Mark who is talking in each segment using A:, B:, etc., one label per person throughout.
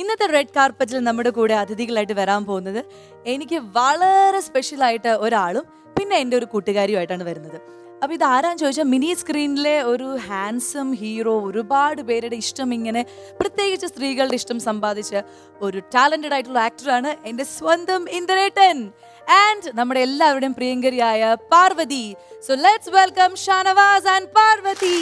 A: ഇന്നത്തെ റെഡ് കാർപ്പറ്റിൽ നമ്മുടെ കൂടെ അതിഥികളായിട്ട് വരാൻ പോകുന്നത് എനിക്ക് വളരെ സ്പെഷ്യൽ ആയിട്ട് ഒരാളും പിന്നെ എന്റെ ഒരു കൂട്ടുകാരിയുമായിട്ടാണ് വരുന്നത്. അപ്പോൾ ഇത് ആരാന്ന് ചോദിച്ചാൽ മിനി സ്ക്രീനിലെ ഒരു ഹാൻസം ഹീറോ ഒരുപാട് പേരുടെ ഇഷ്ടം ഇങ്ങനെ പ്രത്യേകിച്ച് സ്ത്രീകളുടെ ഇഷ്ടം സമ്പാദിച്ച ഒരു ടാലന്റഡ് ആയിട്ടുള്ള ആക്ടറാണ് എന്റെ സ്വന്തം ഇന്ദ്രേട്ടൻ ആൻഡ് നമ്മുടെ എല്ലാവരുടെയും പ്രിയങ്കരിയായ Parvathy. So let's welcome Shanavas and Parvathy.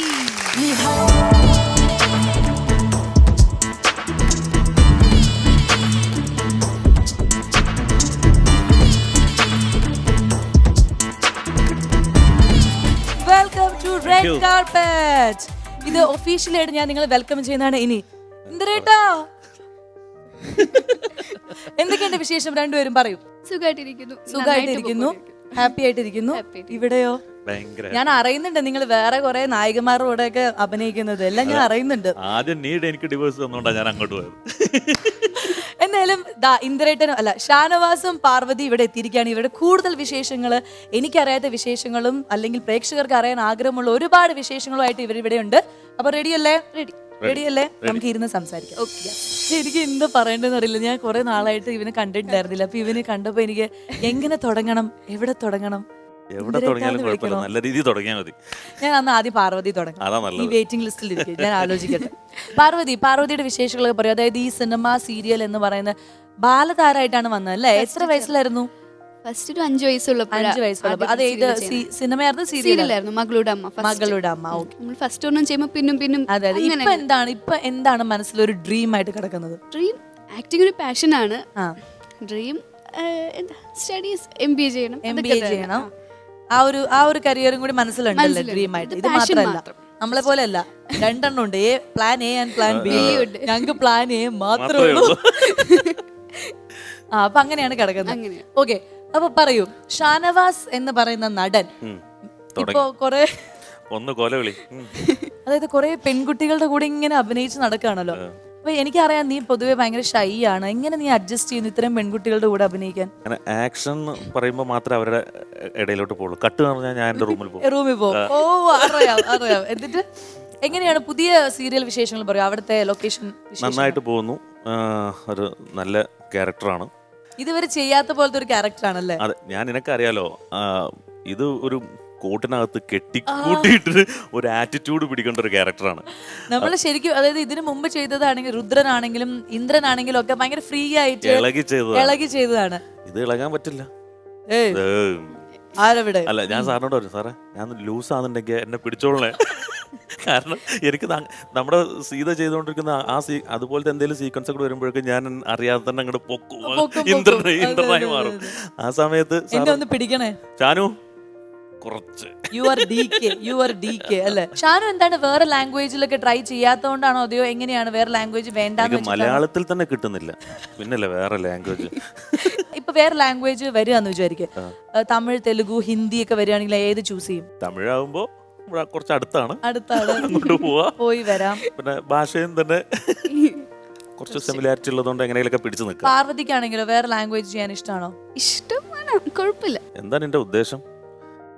A: Red. Carpet ഇത് ഒഫീഷ്യലി ആയിട്ട് ഞാൻ നിങ്ങളെ വെൽക്കം ചെയ്യുന്നതാണ് ഇനി. എന്തരേട്ടാ? എന്തൊക്കെയുണ്ട് വിശേഷം? രണ്ടുപേരും പറയൂ.
B: സുഖമായിട്ടിരിക്കുന്നു
A: സുഖമായിട്ടിരിക്കുന്നു ഹാപ്പി ആയിട്ടിരിക്കുന്നു. ഇവിടെയോ? ഞാൻ അറിയുന്നുണ്ട് നിങ്ങൾ വേറെ കുറെ നായികമാരുടെ കൂടെ ഒക്കെ അഭിനയിക്കുന്നത്. എല്ലാം ഞാൻ അറിയുന്നുണ്ട്.
C: ആദ്യം നീട് എനിക്ക് ഡിവോഴ്സ് തന്നോണ്ടാ ഞാൻ അങ്ങോട്ട് പോയത്.
A: എന്നാലും ദാ ഇന്ദ്രേട്ടനും അല്ല ഷാനവാസും പാർവതി ഇവിടെ എത്തിയിരിക്കുകയാണ്. ഇവരുടെ കൂടുതൽ വിശേഷങ്ങൾ എനിക്കറിയാത്ത വിശേഷങ്ങളും അല്ലെങ്കിൽ പ്രേക്ഷകർക്ക് അറിയാൻ ആഗ്രഹമുള്ള ഒരുപാട് വിശേഷങ്ങളുമായിട്ട് ഇവർ ഇവിടെ ഉണ്ട്. അപ്പൊ റെഡിയല്ലേ റെഡി റെഡിയല്ലേ നമുക്ക് ഇരുന്ന് സംസാരിക്കാം. ഓക്കെ എനിക്ക് എന്ത് പറയേണ്ടതെന്ന് അറിയില്ല. ഞാൻ കുറെ നാളായിട്ട് ഇവനെ കണ്ടിട്ടുണ്ടായിരുന്നില്ല. അപ്പൊ ഇവനെ കണ്ടപ്പോ എനിക്ക് എങ്ങനെ തുടങ്ങണം? എവിടെ തുടങ്ങണം?
C: എവിടെ തുടങ്ങിയാലും കുഴപ്പമില്ല. നല്ല രീതിയിൽ തുടങ്ങിയാൽ മതി.
A: ഞാൻ അന്ന് ആദ്യം പാർവതി തുടങ്ങി. ഈ വെയിറ്റിംഗ് ലിസ്റ്റിൽ ഇരിക്കും. ഞാൻ ആലോചിക്കട്ടെ. പാർവതി പാർവതിയുടെ വിശേഷങ്ങളൊക്കെ പറയും. അതായത് ഈ സിനിമ സീരിയൽ എന്ന് പറയുന്ന ബാലതാരായിട്ടാണ് വന്നത് അല്ലേ? എത്ര വയസ്സിലായിരുന്നു?
B: ഫസ്റ്റ് ഒരു അഞ്ചു വയസ്സുള്ളപ്പോൾ
A: അഞ്ചു വയസ്സുള്ള അത് ഏത് സിനിമയായിരുന്നു സീരിയൽ
B: സീരിയലായിരുന്നു മകളുടെ അമ്മ.
A: മകളുടെ അമ്മ ഓക്കെ
B: നമ്മൾ ഫസ്റ്റ് ഒന്നും ചെയ്യുമ്പോൾ പിന്നും പിന്നും
A: അതെ അതെ. ഇപ്പൊ എന്താണ്? ഇപ്പൊ എന്താണ് മനസ്സിൽ ഒരു ഡ്രീം ആയിട്ട് കിടക്കുന്നത്?
B: ഡ്രീം ആക്ടിങ് ഒരു പാഷനാണ്
A: ആണ്.
B: ഡ്രീം എന്താ? സ്റ്റഡീസ് എം ബി എ ചെയ്യണം.
A: എം ബി എ ചെയ്യണം. ആ ഒരു ആ ഒരു കരിയറും കൂടി മനസ്സിലുണ്ടല്ലോ
B: മനസ്സിലുണ്ട്.
A: ഡ്രീം ആയിട്ട്.
B: ഇത്
A: മാത്രമല്ല നമ്മളെ പോലെ അല്ല രണ്ടെണ്ണം ഉണ്ട്. A plan A and plan B. ഞങ്ങൾക്ക് പ്ലാൻ എ മാത്രമേ ഉള്ളൂ. ആ അപ്പൊ അങ്ങനെയാണ് കിടക്കുന്നത്. ഓക്കെ. അപ്പൊ പറയൂ ഷാനവാസ് എന്ന് പറയുന്ന നടൻ ഇപ്പോ കൊറേ
C: ഒന്ന് കൊലവിളി.
A: അതായത് കൊറേ പെൺകുട്ടികളുടെ കൂടെ ഇങ്ങനെ അഭിനയിച്ച് നടക്കുകയാണല്ലോ. അപ്പൊ എനിക്കറിയാം നീ പൊതുവെ ഭയങ്കര ഷൈ ആണ്. എങ്ങനെ നീ അഡ്ജസ്റ്റ് ചെയ്യുന്നു ഇത്രയും പെൺകുട്ടികളുടെ കൂടെ അഭിനയിക്കാൻ?
C: അങ്ങനെ ആക്ഷൻ പറയുമ്പോൾ മാത്രമേ അവരുടെ ഇടയിലോട്ട് പോകുള്ളൂ കട്ട് എന്ന് പറഞ്ഞാൽ ഞാൻ എന്റെ റൂമിൽ പോകും.
A: റൂമിൽ പോകും. ഓ അറിയാം അറിയാം. എന്നിട്ട് എങ്ങനെയാണ് പുതിയ സീരിയൽ വിശേഷങ്ങൾ പറയും അവിടുത്തെ ലൊക്കേഷൻ
C: നന്നായിട്ട് പോകുന്നു. ആ, ഒരു നല്ല ക്യാരക്ടറാണ്
A: ഇതുവരെ ചെയ്യാത്ത പോലത്തെ ഒരു ക്യാരക്ടർ ആണല്ലേ?
C: അതെ ഞാൻ നിനക്കറിയാലോ ആ, ഇത് ഒരു കൂട്ടിനകത്ത് കെട്ടി കൂട്ടിയിട്ട് ഒരു ആറ്റിറ്റ്യൂഡ് പിടിക്കേണ്ട ഒരു ക്യാരക്ടറാണ്
A: നമ്മൾ ശരിക്കും അതായത് ഇതിനു മുമ്പ് ചെയ്തതാണെങ്കിൽ രുദ്രനാണെങ്കിലും ഇന്ദ്രനാണെങ്കിലും ഒക്കെ ഭയങ്കര ഫ്രീ ആയിട്ട്
C: ഇളകി ചെയ്തതാണ്.
A: ഇളകി ചെയ്തതാണ്.
C: ഇത് ഇളകാൻ പറ്റില്ല.
A: ആരവിടെ?
C: അല്ല ഞാൻ സാറിനോട് പറഞ്ഞു സാറേ ഞാൻ ലൂസ് ആണെന്നുണ്ടെങ്കിൽ എന്നെ പിടിച്ചോളണേ. കാരണം എനിക്ക് നമ്മുടെ സീത ചെയ്തുകൊണ്ടിരിക്കുന്ന ആ സീ അതുപോലത്തെ എന്തെങ്കിലും സീക്വൻസ് ഒക്കെ വരുമ്പോഴേക്കും ഞാൻ അറിയാതെ തന്നെ അങ്ങോട്ട് പൊക്കും. ഇന്ദ്രനായി മാറും. ആ സമയത്ത്
A: പിടിക്കണേ?
C: ചാനു കുറച്ച്.
A: U R D K U R D K അല്ലെ? ഷാനു എന്താണ് വേറെ ലാംഗ്വേജിലൊക്കെ ട്രൈ ചെയ്യാത്തോണ്ടാണോ അതെയോ എങ്ങനെയാണ് വേറെ ലാംഗ്വേജ് വേണ്ട?
C: മലയാളത്തിൽ തന്നെ കിട്ടുന്നില്ല. പിന്നല്ലേ വേറെ ലാംഗ്വേജ്
A: ഇപ്പൊ വേറെ ലാംഗ്വേജ് വരികയെന്ന് വിചാരിക്കുക തമിഴ് തെലുഗു ഹിന്ദി ഒക്കെ വരികയാണെങ്കിൽ ഏത് ചൂസ് ചെയ്യും?
C: തമിഴാവുമ്പോ കുറച്ച് അടുത്താണ്.
A: അടുത്താണ്. പോയി വരാം.
C: പിന്നെ ഭാഷയും തന്നെ കുറച്ച് സിമിലാരിറ്റി ഉള്ളതുകൊണ്ട് എങ്ങനെയൊക്കെ പിടിച്ചു നിൽക്കാം.
A: പാർവതിക്കാണെങ്കിലോ വേറെ ലാംഗ്വേജ് ചെയ്യാൻ ഇഷ്ടമാണോ
B: ഇഷ്ടമാണ് കുഴപ്പമില്ല.
C: എന്താ നിന്റെ ഉദ്ദേശം?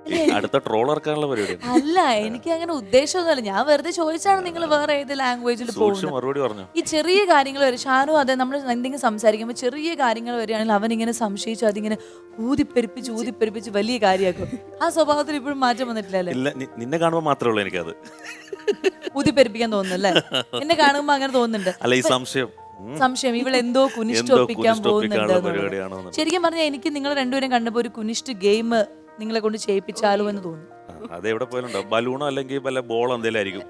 C: ഈ അടുത്ത ട്രോൾ ഇറക്കാനുള്ള പരിപാടി
A: അല്ല എനിക്ക് അങ്ങനെ ഉദ്ദേശമൊന്നുമല്ല. ഞാൻ വെറുതെ ചോദിച്ചാണ് നിങ്ങൾ വേറെ ഏത് ലാംഗ്വേജിൽ
C: സൂക്ഷിച്ച്
A: പോകുന്നത്.
C: മറുപടി പറഞ്ഞു?
A: ഈ ചെറിയ കാര്യങ്ങൾ വരും ഷാനു അതെ നമ്മൾ എന്തെങ്കിലും സംസാരിക്കുമ്പോൾ ചെറിയ കാര്യങ്ങൾ വരികയാണെങ്കിൽ അവൻ ഇങ്ങനെ സംശയിച്ചു അതിങ്ങനെ ഊതിപ്പെരുപ്പിച്ച് ഊതിപ്പെരുപ്പിച്ച് വലിയ കാര്യമാക്കും. ആ സ്വഭാവത്തിൽ ഇപ്പോഴും മാറ്റം വന്നിട്ടില്ലല്ലേ?
C: ഇല്ല നി- നിന്നെ കാണുമ്പോൾ മാത്രമേ ഉള്ളൂ എനിക്കത്.
A: ഊതിപ്പെരുപ്പിക്കാൻ തോന്നുന്നല്ലേ എന്നെ കാണുമ്പോൾ അങ്ങനെ തോന്നുന്നുണ്ട്.
C: അല്ല ഈ സംശയം ഉം.
A: സംശയം ഇവൾ എന്തോ
C: എന്തോ
A: ഒപ്പിക്കാൻ
C: കുനിഷ്ട് ഒപ്പിക്കാനുള്ള
A: പോകുന്നുണ്ട്
C: പരിപാടിയാണോ
A: എന്നുള്ളത്. ശരിക്കും പറഞ്ഞാൽ എനിക്ക് നിങ്ങൾ രണ്ടുപേരും കണ്ടപ്പോ ഒരു കുനിഷ്ട് ഗെയിം നിങ്ങളെ കൊണ്ട് ചെയ്യിപ്പിച്ചാലോ എന്ന് തോന്നി
C: അതെവിടെ അത് എവിടെ പോയാലുണ്ടോ ബലൂണോ അല്ലെങ്കിൽ വല്ല ബോൾ എന്തെങ്കിലും ആയിരിക്കും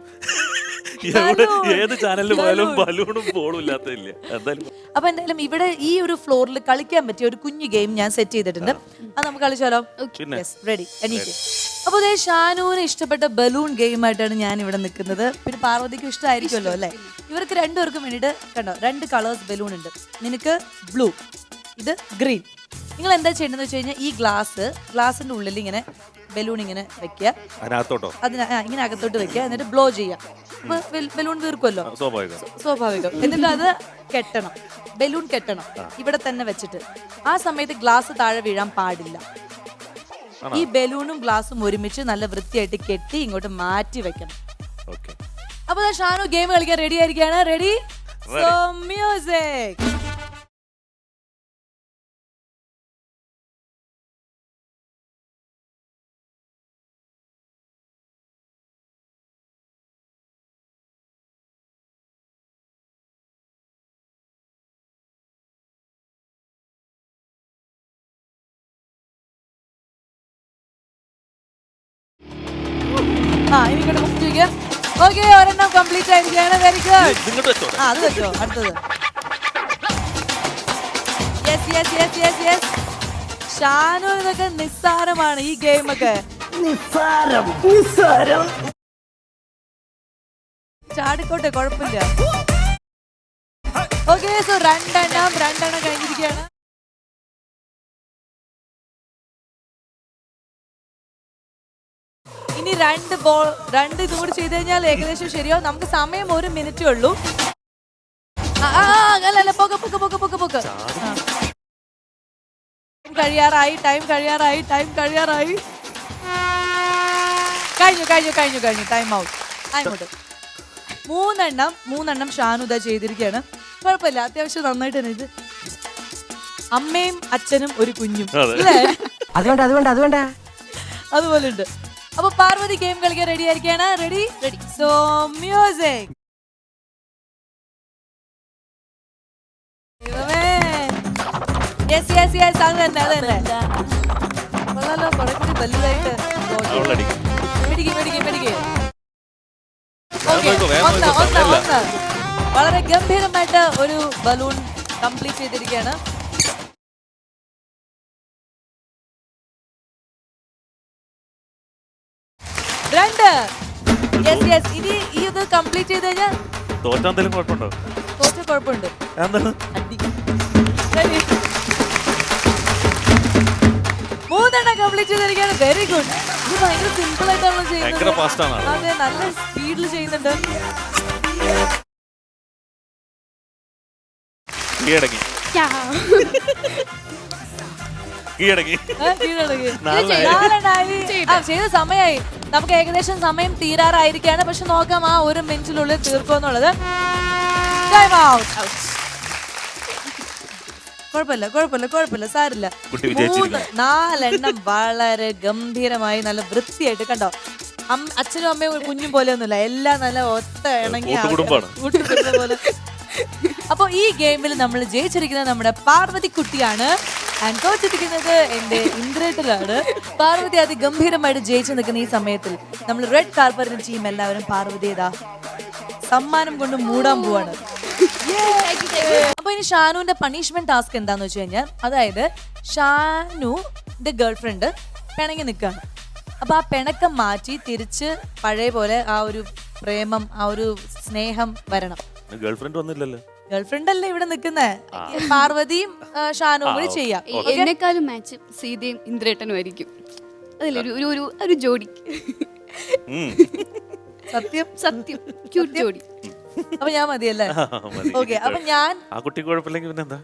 C: ഏത് ചാനലിൽ പോയാലും ബലൂണും ബോളും ഇല്ലാത്തില്ല എന്തായാലും
A: അപ്പൊ എന്തായാലും ഇവിടെ ഈ ഒരു ഫ്ലോറിൽ കളിക്കാൻ പറ്റിയ ഒരു കുഞ്ഞു ഗെയിം ഞാൻ സെറ്റ് ചെയ്തിട്ടുണ്ട്. അത് നമുക്ക് കളിച്ചാലോ? റെഡി എനിക്ക് അപ്പൊ അതെ ഷാനുവിന് ഇഷ്ടപ്പെട്ട ബലൂൺ ഗെയിം ആയിട്ടാണ് ഞാൻ ഇവിടെ നിൽക്കുന്നത്. പിന്നെ പാർവതിക്ക് ഇഷ്ടമായിരിക്കുമല്ലോ അല്ലേ? ഇവർക്ക് രണ്ടുപേർക്കും വേണ്ടിയിട്ട് കണ്ടോ രണ്ട് കളേഴ്സ് ബലൂൺ ഉണ്ട്. നിനക്ക് ബ്ലൂ ഇത് ഗ്രീൻ നിങ്ങൾ എന്താ ചെയ്യേണ്ടതെന്ന് വെച്ച് കഴിഞ്ഞാൽ ഈ ഗ്ലാസ് ഗ്ലാസിന്റെ ഉള്ളിൽ ഇങ്ങനെ ബലൂൺ ഇങ്ങനെ വെക്കുക.
C: അതിനകത്തോട്ടോ?
A: അതിന് ആ, ഇങ്ങനെ അകത്തോട്ട് വെക്കുക. എന്നിട്ട് ബ്ലോ ചെയ്യുക. അപ്പൊ ബലൂൺ തീർക്കുമല്ലോ
C: സ്വാഭാവികം.
A: സ്വാഭാവികം. എന്നിട്ട് അത് കെട്ടണം. ബലൂൺ കെട്ടണം. ഇവിടെ തന്നെ വെച്ചിട്ട്. ആ സമയത്ത് ഗ്ലാസ് താഴെ വീഴാൻ പാടില്ല. ഈ ബലൂണും ഗ്ലാസും ഒരുമിച്ച് നല്ല വൃത്തിയായിട്ട് കെട്ടി ഇങ്ങോട്ട് മാറ്റി വെക്കണം.
C: ഓക്കെ.
A: അപ്പൊ ദാ ഷാനു ഗെയിം കളിക്കാൻ റെഡി ആയിരിക്കാണ്. റെഡി സോ മ്യൂസിക് ഓക്കെ ഒരെണ്ണം കംപ്ലീറ്റ് ആയിരിക്കുകയാണ്. വെരി ഗുഡ്
C: ഇങ്ങോട്ട് വെച്ചോ.
A: ആ അത് വെച്ചോ അടുത്തത്. Yes yes yes yes yes Shanu ഇതൊക്കെ നിസ്സാരമാണ് ഈ ഗെയിം ഒക്കെ.
D: നിസ്സാരം നിസ്സാരം.
A: ചാടിക്കോട്ടെ കുഴപ്പമില്ല. ഓക്കെ സോ രണ്ടെണ്ണം രണ്ടെണ്ണം കഴിഞ്ഞിരിക്കുകയാണ്. ഇനി രണ്ട് ബോൾ രണ്ട് ഇതും കൂടി ചെയ്ത് കഴിഞ്ഞാൽ ഏകദേശം ശരിയോ നമുക്ക് സമയം ഒരു മിനിറ്റ് ഉള്ളൂ. ആ, ആ, ആ, അല്ല അല്ല പൊക്ക പൊക്ക പൊക്ക പൊക്ക പൊക്ക. ടൈം Time കഴിയാറായി ടൈം കഴിയാറായി ടൈം കഴിയാറായി. കഴിഞ്ഞു കഴിഞ്ഞു കഴിഞ്ഞു കഴിഞ്ഞു. ടൈം ഔട്ട് അങ്ങോട്ട് മൂന്നെണ്ണം മൂന്നെണ്ണം ഷാനുദ ചെയ്തിരിക്കുകയാണ്. കുഴപ്പമില്ല അത്യാവശ്യം നന്നായിട്ട് തന്നെ ഇത് അമ്മയും അച്ഛനും ഒരു കുഞ്ഞും.
C: അതെ.
D: അതുകൊണ്ട് അതുകൊണ്ട് അത് വേണ്ട അത് വേണ്ട.
A: അതുപോലെ ഉണ്ട്. അപ്പൊ പാർവതി ഗെയിം കളിക്കാൻ ready ആയിരിക്കാണ് ready ready so music yes yes yes അത് തന്നെ അത് തന്നെ. കൊള്ളാലോ കുറെ കൂടി വലുതായിട്ട്
C: വേഗം പോയിക്കോ, വേഗം
A: ഒന്ന് ഒന്ന് ഒന്ന്. വളരെ ഗംഭീരമായിട്ട് ഒരു ബലൂൺ കംപ്ലീറ്റ് ചെയ്തിരിക്കുകയാണ്. യെസ് യെസ് ഇനി ഈ ഇത് കംപ്ലീറ്റ് ചെയ്ത് കഴിഞ്ഞാൽ
C: തോറ്റാന്തേലും കുഴപ്പമുണ്ടോ?
A: തോറ്റ കുഴപ്പമുണ്ട്.
C: എന്താണ്?
A: അടി. ശരി. മൂന്നെണ്ണം കംപ്ലീറ്റ് ചെയ്തിരിക്കുകയാണ്. വെരി ഗുഡ് ഇത് ഭയങ്കര സിമ്പിൾ ആയിട്ടാണ്
C: ഭയങ്കര
A: ചെയ്യുന്നത്
C: fast ആണ്. ആൾ.
A: അതെ. നല്ല സ്പീഡിൽ ചെയ്യുന്നുണ്ട്.
C: കീഴടങ്ങി കീഴടങ്ങി.
A: ചെയ്ത സമയമായി നമുക്ക് ഏകദേശം സമയം തീരാറായിരിക്കാണ് പക്ഷെ നോക്കാം ആ ഒരു മിനിറ്റിനുള്ളിൽ തീർക്കുമെന്നുള്ളത്. കുഴപ്പമില്ല കുഴപ്പമില്ല കുഴപ്പമില്ല. സാരില്ല. മൂന്ന് നാലെണ്ണം വളരെ ഗംഭീരമായി നല്ല വൃത്തിയായിട്ട് കണ്ടോ. അച്ഛനും അമ്മയും കുഞ്ഞും പോലെ ഒന്നുമില്ല. എല്ലാം നല്ല ഒത്ത ഇണങ്ങിയ. കൂട്ടുകുടുംബം പോലെ. അപ്പൊ ഈ ഗെയിമിൽ നമ്മൾ ജയിച്ചിരിക്കുന്നത് നമ്മുടെ പാർവതി കുട്ടിയാണ്. ആൻഡ് തോറ്റിരിക്കുന്നത് എന്റെ ഇന്ദ്രേട്ടിലാണ് പാർവതി അതി ഗംഭീരമായിട്ട് ജയിച്ചു നിൽക്കുന്ന ഈ സമയത്തിൽ നമ്മൾ റെഡ് കാർപ്പറിന് ടീം എല്ലാവരും പാർവതിയതാ സമ്മാനം കൊണ്ട് മൂടാൻ പോവാണ്. അപ്പൊ ഇനി ഷാനുവിന്റെ പണിഷ്മെന്റ് ടാസ്ക് എന്താന്ന് വെച്ച് കഴിഞ്ഞാൽ അതായത് ഷാനുന്റെ ഗേൾഫ്രണ്ട് പിണങ്ങി നിൽക്കുകയാണ്. അപ്പൊ ആ പിണക്കം മാറ്റി തിരിച്ച് പഴയ പോലെ ആ ഒരു പ്രേമം ആ ഒരു സ്നേഹം വരണം.
C: ഗേൾഫ്രണ്ട് വന്നില്ലല്ലോ.
A: ഗേൾഫ്രണ്ട് അല്ലേ ഇവിടെ നിൽക്കുന്നത് പാർവതിയും ഷാനും ഷാനുവും കൂടി ചെയ്യാം.
B: എന്നെക്കാളും മാച്ച് സീതയും ഇന്ദ്രേട്ടനും ആയിരിക്കും അതിലൊരു ഒരു ഒരു ഒരു ജോഡി.
A: സത്യം?
B: സത്യം. ക്യൂട്ട് ജോഡി.
A: അപ്പൊ ഞാൻ മതിയല്ലേ?
C: മതി.
A: ഓക്കെ അപ്പൊ ഞാൻ
C: ആ കുട്ടി കുഴപ്പമില്ലെങ്കിൽ പിന്നെന്താ.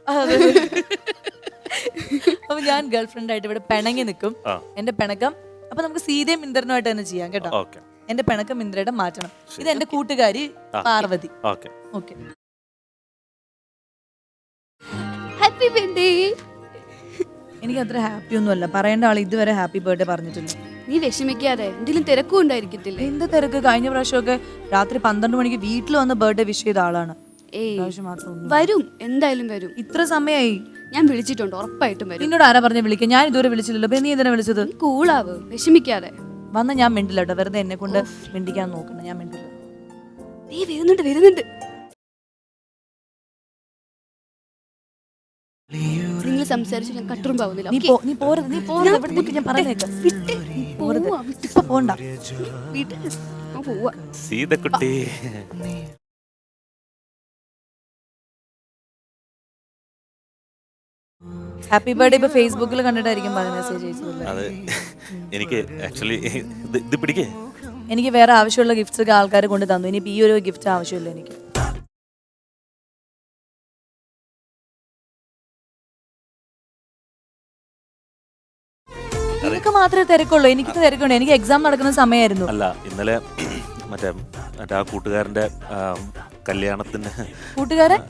A: അപ്പൊ ഞാൻ ഗേൾഫ്രണ്ട് ആയിട്ട് ഇവിടെ പിണങ്ങി നിൽക്കും. എന്റെ പിണക്കം അപ്പൊ നമുക്ക് സീതയും ഇന്ദ്രനുമായിട്ട് തന്നെ ചെയ്യാം കേട്ടോ. എന്റെ പിണക്കം ഇന്ദ്രയുടെ മാറ്റണം. ഇത് എന്റെ കൂട്ടുകാരി പാർവതി.
C: ഓക്കെ.
B: Happy birthday.
A: എനിക്ക് അത്ര ഹാപ്പി ഒന്നുമല്ല. പറയേണ്ട ആൾ ഇതുവരെ ഹാപ്പി ബർത്ത്ഡേ പറഞ്ഞിട്ടില്ല.
B: നീ വിഷമിക്കാതെ എന്തെങ്കിലും തിരക്കും ഉണ്ടായിരിക്കത്തില്ലേ?
A: എന്ത് തിരക്ക്? കഴിഞ്ഞ പ്രാവശ്യമൊക്കെ രാത്രി പന്ത്രണ്ട് മണിക്ക് വീട്ടിൽ വന്ന് ബർത്ത്ഡേ വിഷ് ചെയ്ത ആളാണ്.
B: ഏയ്
A: പ്രാവശ്യം മാത്രം ഒന്നും.
B: വരും. എന്തായാലും വരും.
A: ഇത്ര സമയമായി
B: ഞാൻ വിളിച്ചിട്ടുണ്ട്. ഉറപ്പായിട്ടും വരും.
A: നിന്നോട് ആരാ പറഞ്ഞ വിളിക്കാൻ? ഞാൻ ഇതുവരെ വിളിച്ചില്ലല്ലോ. പിന്നെ നീ എന്തിനാ വിളിച്ചത്?
B: നീ കൂളാവ്. വിഷമിക്കാതെ.
A: വന്ന ഞാൻ മിണ്ടില്ല കേട്ടോ. വെറുതെ എന്നെ കൊണ്ട് മിണ്ടിക്കാൻ നോക്കണം ഞാൻ മിണ്ടില്ല.
B: നീ വരുന്നുണ്ട് വരുന്നുണ്ട്. നിങ്ങൾ സംസാരിച്ചു ഞാൻ കട്ടുറുമ്പാവുന്നില്ല.
A: നീ പോ നീ പോരുത് നീ പോരുത് ഇവിടെ നിൽക്ക് ഞാൻ പറഞ്ഞേക്കാം.
B: വിട്ട്
A: പോരുത് ഇപ്പൊ പോണ്ട.
B: വീട്ടിൽ പോവാ.
C: സീതക്കുട്ടി.
A: ഹാപ്പി ബർത്ത്ഡേ ഇപ്പൊ ഫേസ്ബുക്കിൽ കണ്ടിട്ടായിരിക്കും മെസ്സേജ് അയച്ചത്
C: അത് എനിക്ക് ആക്ച്വലി ഇത് ഇത് പിടിക്കേ.
A: എനിക്ക് വേറെ ആവശ്യമുള്ള ഗിഫ്റ്റ്സ് ഒക്കെ ആൾക്കാർ കൊണ്ട് തന്നു. ഇനി ഈ ഒരു ഗിഫ്റ്റ് ആവശ്യമില്ല എനിക്ക്. നിനക്ക് മാത്രമേ തിരക്കുള്ളൂ. എനിക്ക് തിരക്കുണ്ട്. എനിക്ക് എക്സാം നടക്കുന്ന സമയമായിരുന്നു
C: അല്ല ഇന്നലെ മറ്റേ മറ്റേ ആ കൂട്ടുകാരന്റെ കല്യാണത്തിന്
A: കൂട്ടുകാരൻ?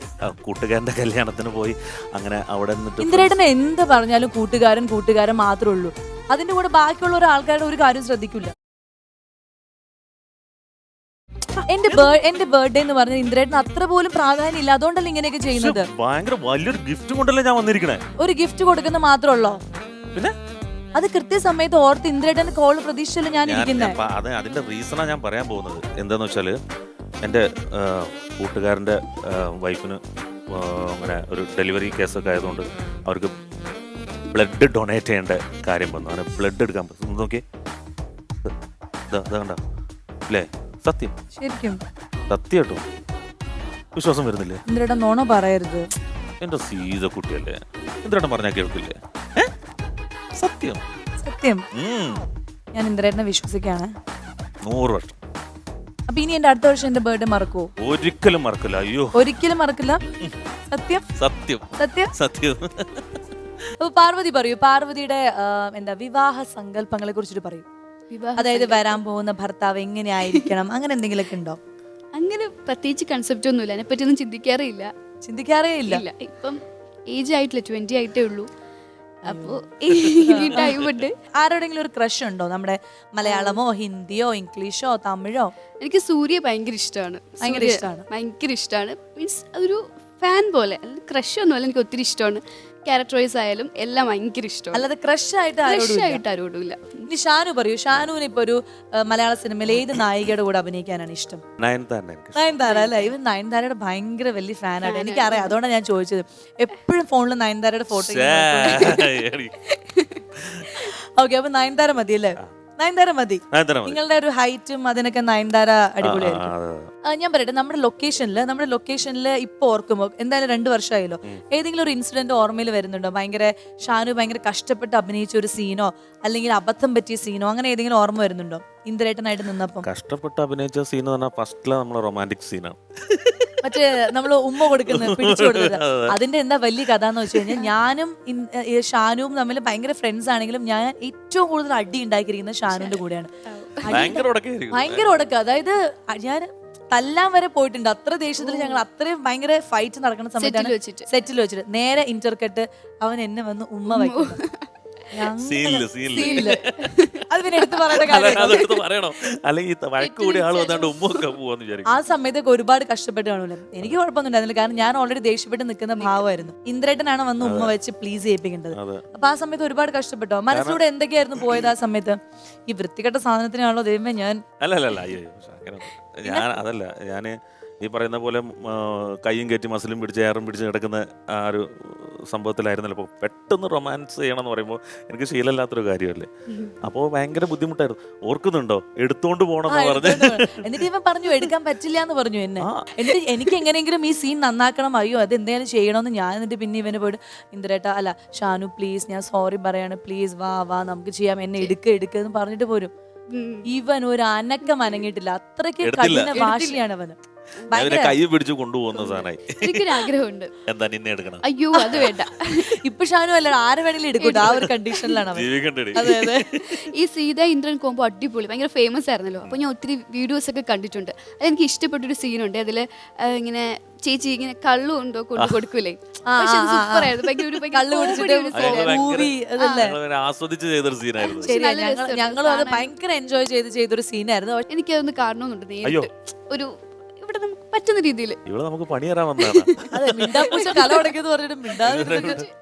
C: കൂട്ടുകാരന്റെ കല്യാണത്തിന് പോയി അങ്ങനെ അവിടെ നിന്നിട്ട്
A: ഇന്ദിരേട്ടൻ എന്ത് പറഞ്ഞാലും കൂട്ടുകാരൻ കൂട്ടുകാരൻ മാത്രമേ ഉള്ളൂ. അതിന്റെ കൂടെ ബാക്കിയുള്ള ഒരു ആൾക്കാരുടെ ഒരു കാര്യം ശ്രദ്ധിക്കില്ല എന്റെ എന്റെ ബർത്ത്ഡേ എന്ന് പറഞ്ഞ ഇന്ദ്രേട്ടൻ അത്ര പോലും പ്രാധാന്യം ഇല്ല. അതുകൊണ്ടല്ലേ ഇങ്ങനെയൊക്കെ ചെയ്യുന്നത്?
C: ഭയങ്കര വലിയൊരു ഗിഫ്റ്റ് കൊണ്ടല്ലേ ഞാൻ വന്നിരിക്കണേ?
A: ഒരു ഗിഫ്റ്റ് കൊടുക്കുന്ന മാത്രമല്ലോ
C: പിന്നെ?
A: അത് കൃത്യസമയത്ത് ഓർത്ത് ഇന്ദ്രേട്ടൻ കോൾ പ്രതീക്ഷിച്ചല്ലോ ഞാൻ ഇരിക്കുന്നത്
C: അത് അതിന്റെ റീസണാ ഞാൻ പറയാൻ പോകുന്നത്. എന്താന്ന് വെച്ചാൽ എന്റെ കൂട്ടുകാരന്റെ കൂട്ടുകാരന്റെ വൈഫിന് അങ്ങനെ ഒരു ഡെലിവറി കേസൊക്കെ ആയതുകൊണ്ട് അവർക്ക് ബ്ലഡ് ഡൊണേറ്റ് ചെയ്യേണ്ട കാര്യം വന്നു. അങ്ങനെ ബ്ലഡ് എടുക്കാൻ പറ്റും നോക്കി കണ്ട? അല്ലേ സത്യം.
A: ശരിക്കും.
C: സത്യം കേട്ടോ വിശ്വാസം വരുന്നില്ലേ?
A: ഇന്ദ്രേട്ടൻ നോണ പറയരുത്.
C: എന്റെ സീത കുട്ടിയല്ലേ? ഇന്ദ്രേട്ടൻ പറഞ്ഞാൽ കേൾക്കില്ലേ? സത്യം.
A: സത്യം.
C: ഉം.
A: ഞാൻ ഇന്ദ്രേട്ടനെ വിശ്വസിക്കാണ്.
C: നൂറ് വർഷം.
A: അപ്പൊ ഇനി എന്റെ അടുത്ത വർഷം എന്റെ ബർത്ത്ഡേ മറക്കുവോ?
C: ഒരിക്കലും മറക്കില്ല. അയ്യോ.
A: ഒരിക്കലും മറക്കില്ല. സത്യം?
C: സത്യം.
A: സത്യം?
C: സത്യം.
A: അപ്പൊ പാർവതി പറയൂ. പാർവതിയുടെ ആ, എന്താ വിവാഹ സങ്കല്പങ്ങളെ കുറിച്ചിട്ട് പറയൂ.
B: വിവാഹ
A: അതായത് വരാൻ പോകുന്ന ഭർത്താവ് എങ്ങനെയായിരിക്കണം അങ്ങനെ എന്തെങ്കിലുമൊക്കെ ഉണ്ടോ?
B: അങ്ങനെ പ്രത്യേകിച്ച് കൺസെപ്റ്റ് ഒന്നുമില്ല. അതിനെപ്പറ്റി ഒന്നും ചിന്തിക്കാറേ ഇല്ല.
A: ചിന്തിക്കാറേ ഇല്ല.
B: ഇല്ല. ഇപ്പം ഏജ് ആയിട്ടില്ല. ട്വന്റി ആയിട്ടേ ഉള്ളൂ. അപ്പോ ഇനി ഉണ്ട്.
A: ആരോടെങ്കിലും ഒരു ക്രഷ് ഉണ്ടോ? നമ്മുടെ മലയാളമോ ഹിന്ദിയോ ഇംഗ്ലീഷോ തമിഴോ?
B: എനിക്ക് സൂര്യ ഭയങ്കര ഇഷ്ടമാണ്.
A: ഭയങ്കര ഇഷ്ടമാണ്.
B: ഭയങ്കര ഇഷ്ടമാണ്. മീൻസ് അതൊരു ഫാൻ പോലെ. ക്രഷ് ഒന്നുമല്ല എനിക്ക് ഒത്തിരി ഇഷ്ടമാണ്. ക്യാരക്ടർ വൈസ് ആയാലും എല്ലാം ഭയങ്കര ഇഷ്ടം
A: അല്ലാതെ ക്രഷ് ആയിട്ട് ആരോടും ഇല്ല.
B: ആയിട്ട് ആരോടും ഇല്ല.
A: ഇനി ഷാനു പറയൂ. ഷാനുവിന് ഇപ്പൊ ഒരു മലയാള സിനിമയിൽ ഏത് നായികയുടെ കൂടെ അഭിനയിക്കാനാണ് ഇഷ്ടം?
C: നയൻതാര എനിക്ക്
A: നയൻതാര അല്ലേ? ഇവൻ നയൻതാരയുടെ ഭയങ്കര വലിയ ഫാനാണ് എനിക്കറിയാം അതുകൊണ്ടാണ് ഞാൻ ചോദിച്ചത്. എപ്പോഴും ഫോണിൽ നയൻതാരയുടെ ഫോട്ടോ ഓക്കെ അപ്പൊ നയൻതാര മതി അല്ലേ നയൻതാര മതി.
C: നയൻതാര മതി.
A: നിങ്ങളുടെ ഒരു ഹൈറ്റും അതിനൊക്കെ നയൻതാര അടിപൊളിയായിരിക്കും.
C: ആ,
A: ഞാൻ പറയട്ടെ നമ്മുടെ ലൊക്കേഷനിൽ നമ്മുടെ ലൊക്കേഷനിൽ ഇപ്പൊ ഓർക്കുമ്പോൾ എന്തായാലും രണ്ടു വർഷമായല്ലോ. ഏതെങ്കിലും ഒരു ഇൻസിഡന്റ് ഓർമ്മയിൽ വരുന്നുണ്ടോ? ഭയങ്കര ഷാനു ഭയങ്കര കഷ്ടപ്പെട്ട് അഭിനയിച്ച ഒരു സീനോ അല്ലെങ്കിൽ അബദ്ധം പറ്റിയ സീനോ അങ്ങനെ ഏതെങ്കിലും ഓർമ്മ വരുന്നുണ്ടോ? ഇന്ദ്രേട്ടനായിട്ട് നിന്നപ്പം.
C: കഷ്ടപ്പെട്ട് അഭിനയിച്ച സീൻ എന്ന് പറഞ്ഞാൽ ഫസ്റ്റിലെ നമ്മളെ റൊമാന്റിക് സീനാണ്
A: മറ്റേ നമ്മൾ ഉമ്മ കൊടുക്കുന്നത് പിടിച്ചു കൊടുക്കുന്നത് അതിന്റെ എന്താ വലിയ കഥ എന്ന് വെച്ച് കഴിഞ്ഞാൽ ഞാനും ഷാനുവും തമ്മിൽ ഭയങ്കര ഫ്രണ്ട്സ് ആണെങ്കിലും ഞാൻ ഏറ്റവും കൂടുതൽ അടി ഉണ്ടാക്കിയിരിക്കുന്നത് ഷാനുവിന്റെ കൂടെയാണ്.
C: ഭയങ്കര
A: ഉടക്ക. അതായത് ഞാൻ തല്ലാൻ വരെ പോയിട്ടുണ്ട്. അത്ര ദേഷ്യത്തിൽ ഞങ്ങൾ അത്രയും ഭയങ്കര ഫൈറ്റ് നടക്കുന്ന സമയത്താണ് സെറ്റിൽ വെച്ചിട്ട്. നേരെ ഇന്റർകട്ട് അവൻ എന്നെ വന്ന് ഉമ്മ വയ്ക്കുന്നു. അത് പിന്നെ എടുത്ത് പറയേണ്ട
C: അല്ല,
A: കാര്യം
C: അതെടുത്ത് പറയണോ? അല്ലെങ്കിൽ ഈ വഴക്ക് കൂടി ആൾ വന്നാണ്ട് ഉമ്മൊക്കെ പോവാന്ന് വിചാരിക്കും.
A: ആ സമയത്തൊക്കെ ഒരുപാട് കഷ്ടപ്പെട്ട് കാണൂല. എനിക്ക് കുഴപ്പമൊന്നും ഉണ്ടായിരുന്നില്ല കാരണം ഞാൻ ഓൾറെഡി ദേഷ്യപ്പെട്ട് നിൽക്കുന്ന ഭാവമായിരുന്നു. ഇന്ദ്രേട്ടനാണ് വന്ന് ഉമ്മ വെച്ച് പ്ലീസ് ചെയ്യിപ്പിക്കേണ്ടത്
C: അതെ.
A: അപ്പൊ ആ സമയത്ത് ഒരുപാട് കഷ്ടപ്പെട്ടോ? മനസ്സിലൂടെ എന്തൊക്കെയായിരുന്നു പോയത് ആ സമയത്ത്? ഈ വൃത്തികെട്ട സാധനത്തിനാണല്ലോ ദൈവമേ ഞാൻ
C: അല്ല അല്ല അല്ല അയ്യോ അയ്യോ, പക്ഷെ അങ്ങനെയൊന്നും. ഞാൻ അതല്ല ഞാൻ ഈ പറയുന്ന പോലെ കൈയും കയറ്റി മസിലും പിടിച്ച് ഏറും പിടിച്ച് കിടക്കുന്ന ആ ഒരു സംഭവത്തിലായിരുന്നല്ലോ. അപ്പോൾ പെട്ടെന്ന് റൊമാൻസ് ചെയ്യണമെന്ന് പറയുമ്പോൾ എനിക്ക് ശീലമില്ലാത്തൊരു കാര്യമല്ലേ? അപ്പോൾ ഭയങ്കര ബുദ്ധിമുട്ടായിരുന്നു. ഓർക്കുന്നുണ്ടോ? എടുത്തോണ്ട് പോകണമെന്ന്
A: പറഞ്ഞു.
C: എന്ന് പറഞ്ഞ്
A: എന്നിട്ട് ഇവൻ പറഞ്ഞു എടുക്കാൻ പറ്റില്ല എന്ന് പറഞ്ഞു എന്നെ. എന്നിട്ട് എനിക്ക് എങ്ങനെയെങ്കിലും ഈ സീൻ നന്നാക്കണം. അയ്യോ അത് എന്തെങ്കിലും ചെയ്യണമെന്ന് ഞാൻ എന്നിട്ട് പിന്നെ ഇവന് പോയിട്ട് ഇന്ദ്രേട്ട അല്ല ഷാനു പ്ലീസ് ഞാൻ സോറി പറയാണ്. പ്ലീസ് വാ വാ നമുക്ക് ചെയ്യാം. എന്നെ എടുക്ക എടുക്ക എന്ന് പറഞ്ഞിട്ട് പോരും. ഇവൻ ഒരു അനക്കം അനങ്ങിയിട്ടില്ല. അത്രയ്ക്ക്. കഠിന വാശിയാണ് അവന്.
C: അവനെ കൈ പിടിച്ച് കൊണ്ടുപോകുന്ന സാധനമായി.
B: എനിക്കൊരു ആഗ്രഹമുണ്ട്
C: എന്താ നിന്നെ എടുക്കണം?
B: അയ്യോ അത് വേണ്ട.
A: ഇപ്പൊ ഷാനു അല്ല ആരെ വേണമെങ്കിലും എടുക്കൂട്ടോ ആ ഒരു കണ്ടീഷനിലാണ്
C: ജീവിക്കണ്ടേ
A: അതെ അതെ.
B: ഈ സീത ഇന്ദ്രൻ കോമ്പോ അടിപൊളി ഭയങ്കര ഫേമസ് ആയിരുന്നല്ലോ. അപ്പോൾ ഞാൻ ഒത്തിരി വീഡിയോസ് ഒക്കെ കണ്ടിട്ടുണ്ട്. അതെനിക്ക് ഇഷ്ടപ്പെട്ടൊരു സീനുണ്ട് അതിൽ ഇങ്ങനെ ചേച്ചി ഇങ്ങനെ കള്ളു ഉണ്ടോ കൊണ്ടു കൊടുക്കൂലേ
A: ഞങ്ങളും അത്. ഭയങ്കര എൻജോയ് ചെയ്ത് ചെയ്തൊരു സീനായിരുന്നു
B: എനിക്കതൊന്ന് കാണണമെന്നുണ്ട് ഒരു ഇവിടെ നമുക്ക് പറ്റുന്ന രീതിയിൽ
C: ഇവിടെ നമുക്ക് പണി തരാൻ വന്നതാണ്.
A: അതെ മിണ്ടാപ്പൂച്ച കല ഉടക്കിയെന്ന് പറഞ്ഞിട്ട് മിണ്ടാതെ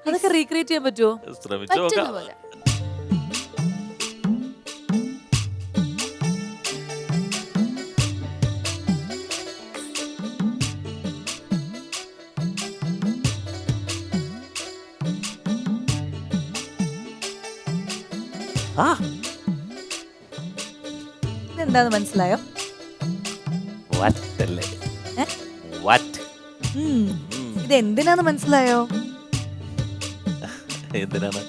A: അതൊക്കെ റീക്രിയേറ്റ് ചെയ്യാൻ പറ്റുമോ
C: ശ്രമിച്ചു
B: പറ്റുന്ന
C: നോക്കാം
B: പോലെ
A: ഇതെന്താന്ന് മനസ്സിലായോ?
C: വാറ്റല്ലേ? വാറ്റ്.
A: ഇത് എന്തിനാന്ന് മനസ്സിലായോ?
C: എന്തിനാണ്?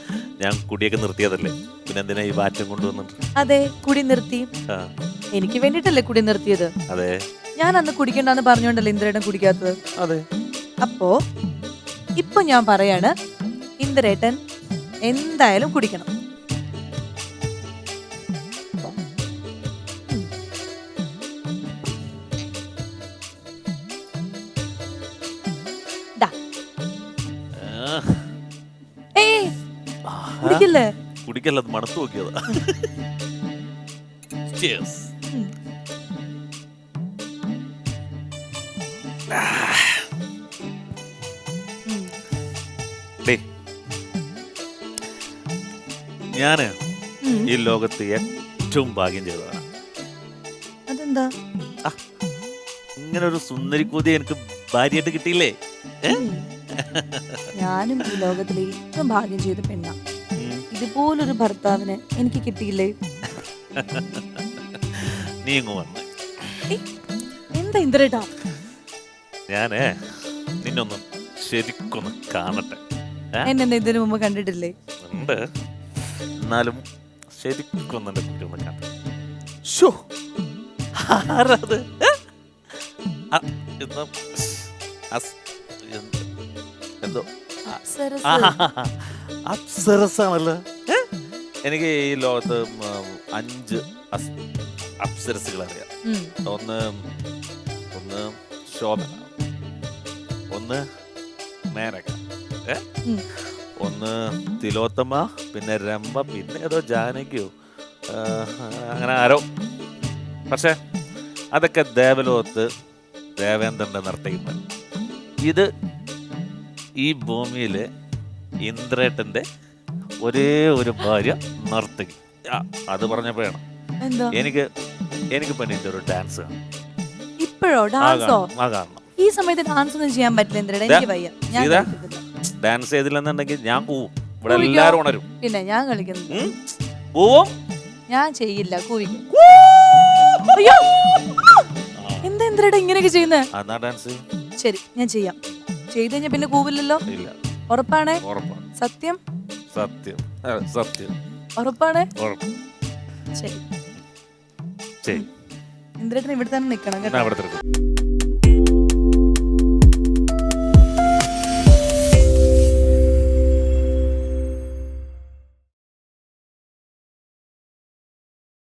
C: ഞാൻ കുടിയൊക്കെ നിർത്തിയതല്ലേ. പിന്നെ എന്തിനാ ഈ വാറ്റം കൊണ്ടുവന്നത്
A: അതെ കുടി നിർത്തി. എനിക്ക് വേണ്ടിട്ടല്ലേ കുടി നിർത്തിയത്?
C: അതെ.
A: ഞാൻ അന്ന് കുടിക്കണ്ടെന്ന് പറഞ്ഞുകൊണ്ടല്ലേ ഇന്ദ്രേട്ടൻ കുടിക്കാത്തത്?
C: അതെ.
A: അപ്പോ ഇപ്പൊ ഞാൻ പറയാണ് ഇന്ദ്രേട്ടൻ എന്തായാലും കുടിക്കണം. കുടിക്കല്ല
C: അത് മണത്ത് നോക്കിയതാ.
A: ഞാൻ
C: ഈ ലോകത്ത് ഏറ്റവും ഭാഗ്യം ചെയ്തതാണ്.
A: അതെന്താ?
C: ഇങ്ങനെ ഒരു സുന്ദരിക്കൂതി എനിക്ക് ഭാര്യയായിട്ട് കിട്ടിയില്ലേ?
A: ഞാനും ഈ ലോകത്തിൽ ഏറ്റവും ഭാഗ്യം ചെയ്ത പെണ്ണ.
C: ഉം.
A: ഇതുപോലൊരു ഭർത്താവിനെ എനിക്ക് കിട്ടിയില്ലേ?
C: നീ ഇങ്ങ് വന്ന്.
A: ഏയ്, എന്താ ഇന്ദ്രേട്ടാ?
C: ഞാനേ നിന്നൊന്ന് ശരിക്കൊന്ന് കാണട്ടെ. ഏ?
A: എന്നെ ഇതിനു മുമ്പ് കണ്ടിട്ടില്ലേ?
C: ഉണ്ട്. എന്നാലും ശരിക്കൊന്ന് എന്റെ കുട്ടി ഒന്ന് കാണട്ടെ ഷോ ആരാത് ഏ? ആ, എന്താ? അസ്- എന്ത്-. അപ്സരസാണല്ലോ എനിക്ക് ഈ ലോകത്ത് അഞ്ച് അപ്സരസുകൾ അറിയാം ഒന്ന് ഒന്ന് ശോഭന ഒന്ന് മേനക ഒന്ന് തിലോത്തമ പിന്നെ രംഭ പിന്നെ ഏതോ ജാനകിയോ. അങ്ങനെ ആരോ. പക്ഷേ അതൊക്കെ ദേവലോകത്ത് ദേവേന്ദ്രന്റെ നർത്തകിമാർ ഇത് ഈ ഭൂമിയിലെ ഇന്ദ്രേട്ടന്റെ ഒരേ ഒരു ഭാര്യ നർത്തകി. ആ, അത് പറഞ്ഞപ്പോഴാണ്. എനിക്ക് എനിക്ക് പെണ്ണിന്റെ ഒരു ഡാൻസ്
A: ഇപ്പോഴോ? ഡാൻസോ?
C: ആ കാണണം.
A: ഈ സമയത്ത് ഡാൻസ് ഒന്നും ചെയ്യാൻ പറ്റില്ല ഇന്ദ്രേട്ടാ. എനിക്ക് വയ്യ. ഞാൻ
C: ഇതാ? ഡാൻസ് ചെയ്തില്ലെന്നുണ്ടെങ്കിൽ ഞാൻ പോവും. ഇവിടെ
A: എല്ലാവരും
C: എല്ലാരും ഉണരും.
A: പിന്നെ ഞാൻ
C: കളിക്കുന്നു? പോവും?
A: ഞാൻ ചെയ്യില്ല കൂവിക്കും. അയ്യോ! എന്താ ഇന്ദ്രേട്ടാ ഇങ്ങനെയൊക്കെ ചെയ്യുന്നത്
C: എന്നാ ഡാൻസ്?
A: ശരി ഞാൻ ചെയ്യാം. ചെയ്ത് കഴിഞ്ഞാൽ പിന്നെ കൂവില്ലല്ലോ?
C: ഇല്ല.
A: ഉറപ്പാണേ?
C: ഉറപ്പാണ്.
A: സത്യം?
C: സത്യം. ആ, സത്യം.
A: ഉറപ്പാണേ?
C: ഉറപ്പ്
A: ശരി.
C: ശരി.
A: ഇന്ദ്രേട്ടൻ ഇവിടെ തന്നെ നിൽക്കണം കേട്ടോ
C: അവിടെ തീർക്കും